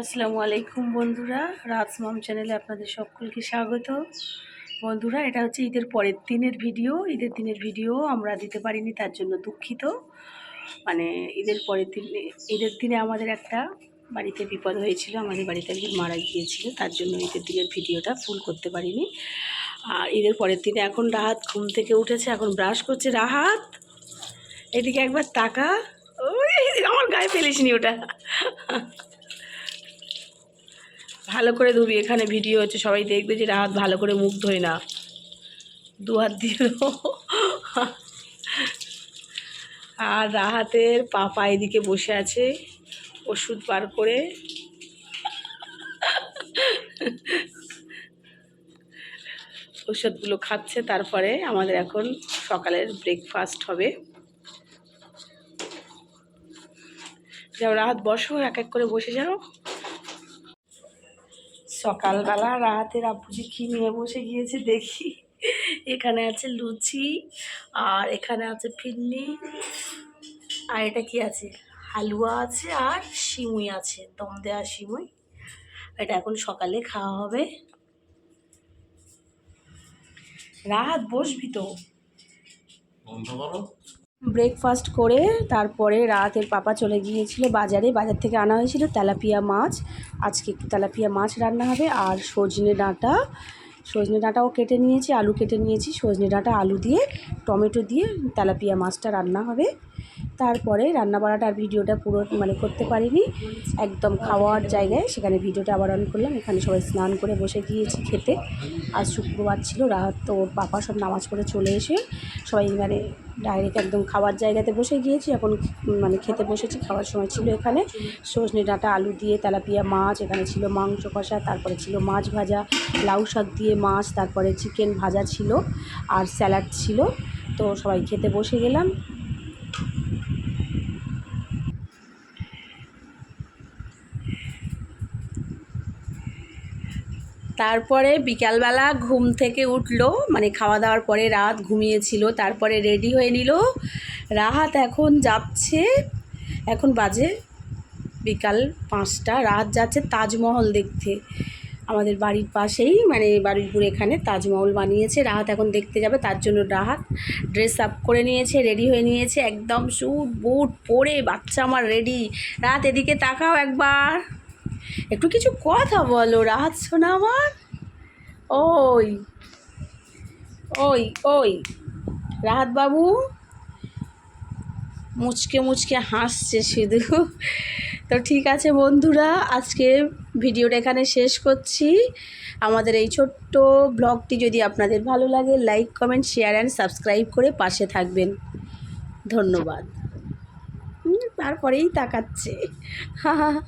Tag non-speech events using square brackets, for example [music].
আসসালামু আলাইকুম বন্ধুরা রাজমাম চ্যানেলে আপনাদের সকলকে স্বাগত। বন্ধুরা, এটা হচ্ছে ঈদের পরের দিনের ভিডিও। ঈদের দিনের ভিডিও আমরা দিতে পারিনি, তার জন্য দুঃখিত। মানে ঈদের পরের দিনে, ঈদের দিনে আমাদের একটা বাড়িতে বিপদ হয়েছিল, আমাদের বাড়িতে একজন মারা গিয়েছিল, তার জন্য ঈদের দিনের ভিডিওটা ফুল করতে পারিনি। আর ঈদের পরের দিনে এখন রাহাত ঘুম থেকে উঠেছে, এখন ব্রাশ করছে। রাহাত, এদিকে একবার তাকা। ওই, আমার গায়ে ফেলিসনি ওটা। ভালো করে ধুবি, এখানে ভিডিও হচ্ছে, সবাই দেখবে যে রাহাত ভালো করে মুখ ধোয় না। দু হাত দিয়ে আর রাহাতের পাপা এদিকে বসে আছে, ওষুধ বার করে। ওষুধগুলো খাচ্ছে, তারপরে আমাদের এখন সকালের ব্রেকফাস্ট হবে। যাও রাহাত বসো, এক এক করে বসে যাও। সকালবেলা রাহাতের আব্বুজি কি নিয়ে বসে গিয়েছে দেখি। এখানে আছে লুচি, আর এখানে আছে ফিরনি, আর এটা কি আছে? হালুয়া আছে আর সিমুই আছে, দম দেওয়া সিমুই। এটা এখন সকালে খাওয়া হবে। রাত বসবি তো। বন্ধ করো। ব্রেকফাস্ট করে তারপরে রাতের পাপা চলে গিয়েছিল বাজারে। বাজার থেকে আনা হয়েছিল তেলাপিয়া মাছ। আজকে একটু তেলাপিয়া মাছ রান্না হবে আর সজনে ডাঁটা। সজনে ডাঁটাও কেটে নিয়েছি, আলু কেটে নিয়েছি। সজনে ডাঁটা, আলু দিয়ে, টমেটো দিয়ে তেলাপিয়া মাছটা রান্না হবে। তারপরে রান্না বাড়াটা আর ভিডিওটা পুরো মানে করতে পারিনি। একদম খাওয়ার জায়গায় সেখানে ভিডিওটা আবার অন করলাম। এখানে সবাই স্নান করে বসে গিয়েছি খেতে। আজ শুক্রবার ছিল, রাত তো ওর পাপা সব নামাজ পড়ে চলে এসে সবাই মানে ডাইরেক্ট একদম খাওয়ার জায়গাতে বসে গিয়েছি। এখন মানে খেতে বসেছি, খাওয়ার সময় ছিল এখানে। সজনে ডাঁটা, আলু দিয়ে তেলাপিয়া মাছ, এখানে ছিল মাংস কষা, তারপরে ছিল মাছ ভাজা, লাউ শাক দিয়ে মাছ, তারপরে চিকেন ভাজা ছিল আর স্যালাড ছিল। তো সবাই খেতে বসে গেলাম। তারপরে বিকালবেলা ঘুম থেকে উঠল মানে খাওয়া দাওয়ার পরে রাত ঘুমিয়েছিল, তারপরে রেডি হয়ে নিল। রাহাত এখন যাচ্ছে, এখন বাজে বিকাল পাঁচটা রাত যাচ্ছে তাজমহল দেখতে। আমাদের বাড়ির পাশেই মানে বারুইপুর এখানে তাজমহল বানিয়েছে, রাহাত এখন দেখতে যাবে, তার জন্য রাহাত ড্রেস আপ করে নিয়েছে রেডি হয়ে নিয়েছে, একদম স্যুট বুট পরে বাচ্চা আমার রেডি রাত এদিকে তাকাও একবার। একটু কিছু কথা বলো রাহাত শোনা আমার। ওই ওই ওই রাহাত বাবু মুচকে মুচকে হাসছে শুধু। তো ঠিক আছে বন্ধুরা, আজকে ভিডিওটা এখানে শেষ করছি। আমাদের এই ছোট্ট ব্লগটি যদি আপনাদের ভালো লাগে, like, comment share and subscribe করে পাশে থাকবেন। ধন্যবাদ। তারপরেই তাকাচ্ছে। হা [laughs] হা